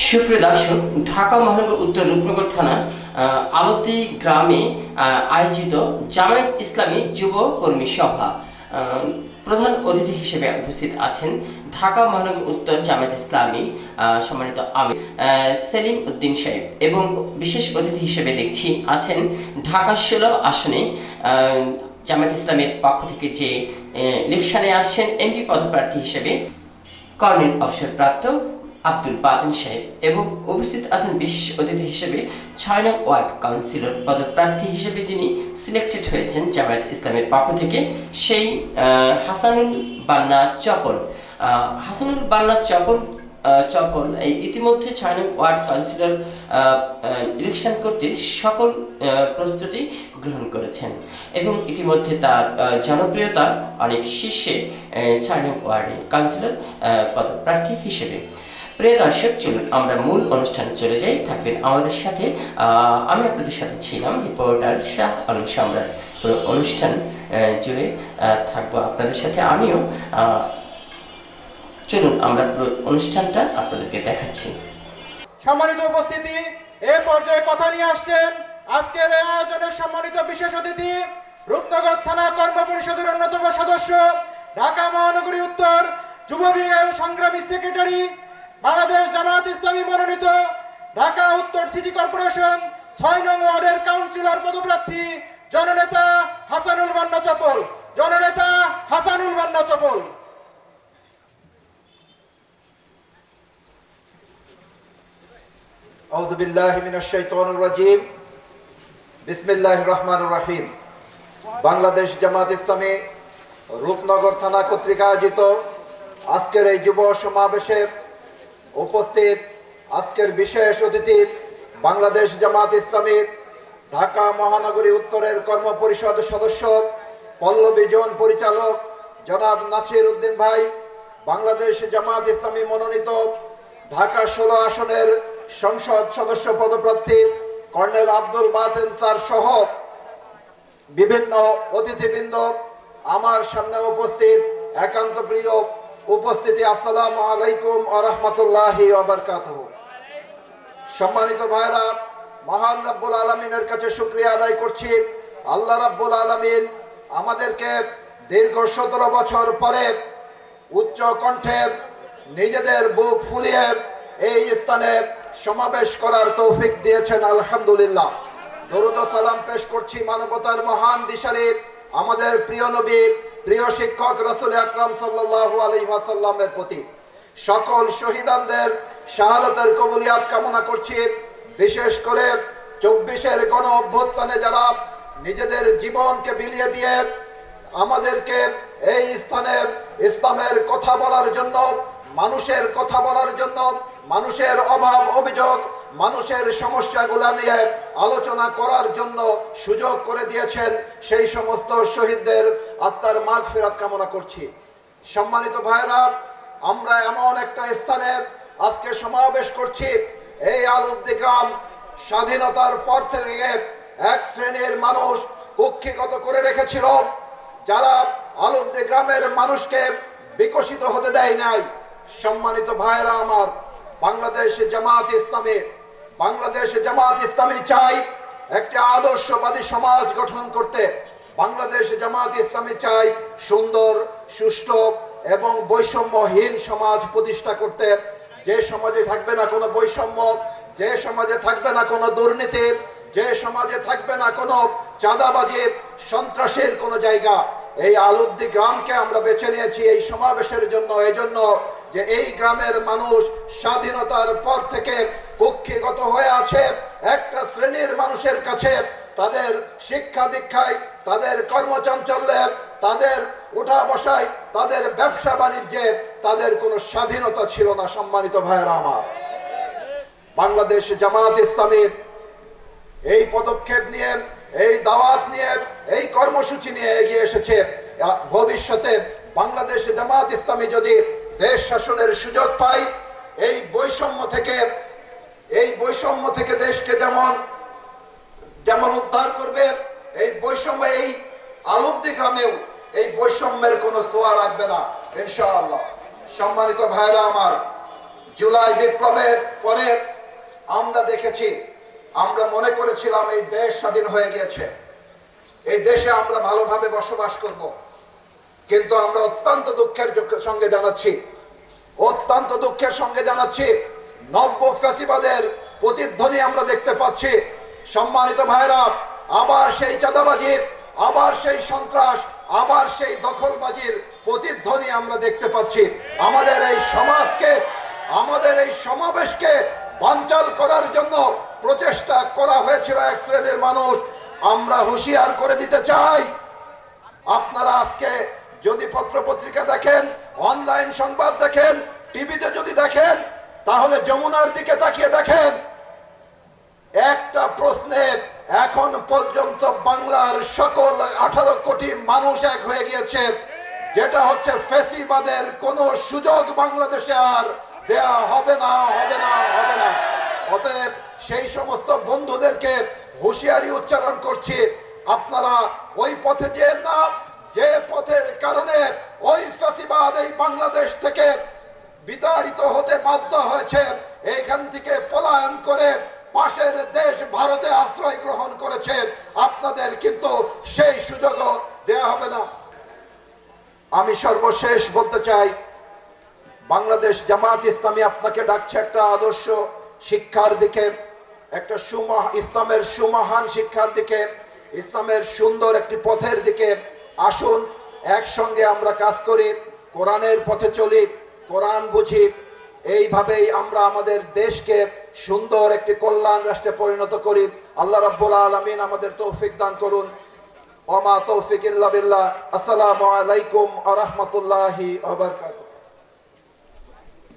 সুপ্রিয় ঢাকা মহানগর উত্তর রূপনগর আলতি গ্রামে আয়োজিত জামায়াত ইসলামী যুব কর্মী সভা প্রধান অতিথি হিসেবে উপস্থিত আছেন ঢাকা মহানগর উত্তর জামায়াত ইসলামী সম্মানিত আমি সেলিম উদ্দিন সাহেব এবং বিশেষ অতিথি হিসেবে দেখছি আছেন ঢাকা ষোলো আসনে জামায়াত ইসলামের পক্ষ থেকে যে ইলেকশনে আসছেন এমপি পদপ্রার্থী হিসেবে কর্নেল অবসরপ্রাপ্ত আব্দুল বাতিন সাহেব এবং উপস্থিত আছেন বিশেষ অতিথি হিসেবে ছয় নং ওয়ার্ড কাউন্সিলর পদপ্রার্থী হিসেবে যিনি সিলেক্টেড হয়েছেন জামায়াত ইসলামের পক্ষ থেকে সেই হাসানুল বান্না চপল। হাসানুল বান্না চপল চপল, এই ইতিমধ্যে ছয় নং ওয়ার্ড কাউন্সিলর ইলেকশন করতে সকল প্রস্তুতি গ্রহণ করেছেন এবং ইতিমধ্যে তার জনপ্রিয়তা অনেক শীর্ষে ছয় নং ওয়ার্ডে কাউন্সিলর পদপ্রার্থী হিসেবে। প্রিয় দর্শক, চলুন আমরা মূল অনুষ্ঠানে চলে যাই। থাকবেন আমাদের সাথে। আমি আপনাদের সাথে ছিলাম রিপোর্টার শাহ আলম সম্রাট। পুরো অনুষ্ঠান জুড়ে থাকব আপনাদের সাথে। আমিও চলুন আমরা পুরো অনুষ্ঠানটা আপনাদেরকে দেখাচ্ছি। সম্মানিত উপস্থিতি, এ পর্যায়ে কথা নিয়ে আসছেন আজকের এই আয়োজনের সম্মানিত বিশেষ অতিথি, রূপনগর থানা কর্ম পরিষদের অন্যতম সদস্য, ঢাকা মহানগরী উত্তর যুব বিভাগের সংগ্রামী সেক্রেটারি বাংলাদেশ জামায়াত ইসলামী মনোনীত ঢাকা উত্তর সিটি কর্পোরেশন ছয় নং ওয়ার্ডের কাউন্সিলর পদপ্রার্থী জননেতা হাসানুল বান্না চপল জননেতা হাসানুল বান্না চপল أعوذ بالله من الشيطان الرجيم بسم الله الرحمن الرحيم বাংলাদেশ জামাত ইসলামী রূপনগর থানা কর্তৃক আয়োজিত আজকের এই যুব সমাবেশে উপস্থিত আজকের বিশেষ অতিথি বাংলাদেশ জামাত ইসলামী, ঢাকা মহানগরী উত্তরের কর্ম পরিষদ সদস্য, পল্লবী জোন পরিচালক জনাব নাছির উদ্দিন ভাই, বাংলাদেশ জামাত ইসলামী মনোনীত ঢাকা ষোলো আসনের সংসদ সদস্য পদপ্রার্থী কর্নেল আব্দুল বাতেন স্যার সহ বিভিন্ন অতিথিবৃন্দ আমার সামনে উপস্থিত একান্ত প্রিয় উপস্থিতি, আসসালাম আলাইকুম আ রহমতুল্লাহি সম্মানিত ভাইরা, মহান রাব্বুল আলমিনের কাছে শুক্রিয়া আদায় করছি। আল্লাহ রাব্বুল আলমিন আমাদেরকে দীর্ঘ সতেরো বছর পরে উচ্চ কণ্ঠে নিজেদের বুক ফুলিয়ে এই স্থানে সমাবেশ করার তৌফিক দিয়েছেন, আলহামদুলিল্লাহ। দরুদ সালাম পেশ করছি মানবতার মহান দিশারি, আমাদের প্রিয় নবী প্রিয় শিক্ষক রসুল আকরাম আলাইহি ওয়াসাল্লামের প্রতি, সকল শহীদানদের শাহাদতের কবুলিয়াত কামনা করছি। বিশেষ করে চব্বিশের গণ অভ্যুত্থানে যারা নিজেদের জীবনকে বিলিয়ে দিয়ে আমাদেরকে এই স্থানে ইসলামের কথা বলার জন্য, মানুষের কথা বলার জন্য, মানুষের অভাব অভিযোগ মানুষের সমস্যাগুলা নিয়ে আলোচনা করার জন্য সুযোগ করে দিয়েছেন সেই সমস্ত শহীদদের আত্মার মাগ ফেরাত কামনা করছি। সম্মানিত ভাইরা আমরা এমন একটা স্থানে আজকে সমাবেশ করছি। এই আলুব্দি গ্রাম স্বাধীনতার পর থেকে এক শ্রেণির মানুষ কুক্ষিগত করে রেখেছিল। যারা আলুব্দি গ্রামের মানুষকে বিকশিত হতে দেয় নাই। সম্মানিত ভাইরা আমার বাংলাদেশ জামাত ইসলামী বাংলাদেশ জামাত ইসলামী চাই একটি আদর্শবাদী সমাজ গঠন করতে। বাংলাদেশ জামাত ইসলামী চাই সুন্দর, সুষ্ঠু এবং বৈষম্যহীন সমাজ প্রতিষ্ঠা করতে। যে সমাজে থাকবে না কোনো বৈষম্য, যে সমাজে থাকবে না কোনো দুর্নীতি, যে সমাজে থাকবে না কোনো চাঁদাবাজি, সন্ত্রাসের কোনো জায়গা। এই আলুব্দি গ্রামকে আমরা বেছে নিয়েছি এই সমাবেশের জন্য এই জন্য যে এই গ্রামের মানুষ স্বাধীনতার পর থেকে কক্ষিগত হয়ে আছে একটা শ্রেণির মানুষের কাছে। তাদের শিক্ষা দীক্ষায়, তাদের কর্মচাঞ্চল্যে, তাদের উঠা বসায়, তাদের ব্যবসা বাণিজ্যে তাদের কোনো স্বাধীনতা ছিল না, সম্মানিত ভাইয়েরা আমার। বাংলাদেশ জামাত ইসলামী এই পদক্ষেপ নিয়ে, এই দাওয়াত নিয়ে, এই কর্মসূচি নিয়ে এগিয়ে এসেছে। ভবিষ্যতে বাংলাদেশ জামাত ইসলামী যদি দেশ শাসনের সুযোগ পায়, এই বৈষম্য থেকে এই বৈষম্য থেকে দেশকে যেমন যেমন উদ্ধার করবে, এই বৈষম্য, এই আলব্দি গ্রামেও এই বৈষম্যের কোনো সোয়া রাখবে না, ইনশাআল্লাহ। সম্মানিত ভাইরা আমার, জুলাই বিপ্লবের পরে আমরা দেখেছি, আমরা মনে করেছিলাম এই দেশ স্বাধীন হয়ে গিয়েছে। এই দেশে আমরা ভালোভাবে বসবাস করব। কিন্তু আমরা অত্যন্ত দুঃখের সঙ্গে জানাচ্ছি, অত্যন্ত দুঃখের সঙ্গে জানাচ্ছি নব্য ফ্যাসিবাদের প্রতিধ্বনি আমরা দেখতে পাচ্ছি। সম্মানিত ভাইরা আবার সেই চাঁদাবাজি, আবার সেই সন্ত্রাস, আবার সেই দখলবাজির প্রতিধ্বনি আমরা দেখতে পাচ্ছি। আমাদের এই সমাজকে, আমাদের এই সমাবেশকে বানচাল করার জন্য প্রচেষ্টা করা হয়েছিল এক শ্রেণির মানুষ। আমরা হুঁশিয়ার করে দিতে চাই। আপনারা আজকে যদি পত্র পত্রিকা দেখেন, অনলাইন সংবাদ দেখেন, টিভিতে যদি দেখেন তাহলে যমুনার দিকে তাকিয়ে দেখেন। একটা প্রশ্নে এখন পর্যন্ত বাংলার সকল আঠারো কোটি মানুষ এক হয়ে গিয়েছে। যেটা হচ্ছে ফেসিবাদের কোন সুযোগ বাংলাদেশে আর দেয়া হবে না হবে না হবে না। অতএব সেই সমস্ত বন্ধুদেরকে হুঁশিয়ারি উচ্চারণ করছি, আপনারা ওই পথে যে না, যে পথের কারণে ওই ফেসিবাদ এই বাংলাদেশ থেকে বিতাড়িত হতে বাধ্য হয়েছে। এইখান থেকে পলায়ন করে পাশের দেশ ভারতে আশ্রয় গ্রহণ করেছে। আপনাদের কিন্তু সেই সুযোগও দেয়া হবে না। আমি সর্বশেষ বলতে চাই, বাংলাদেশ জামাত ইসলামী আপনাকে ডাকছে একটা আদর্শ শিক্ষার দিকে, একটা সুমহ, ইসলামের সুমহান শিক্ষার দিকে, ইসলামের সুন্দর একটি পথের দিকে। আসুন, একসঙ্গে আমরা কাজ করি, কোরআনের পথে চলি। কোরআন বুঝি, এইভাবেই আমরা আমাদের দেশকে সুন্দর একটি কল্যাণ রাষ্ট্রে পরিণত করি। আল্লাহ রাব্বুল আলমিন আমাদের তৌফিক দান করুন। ওমা তৌফিক আসসালামু আলাইকুম আ রহমতুল্লাহি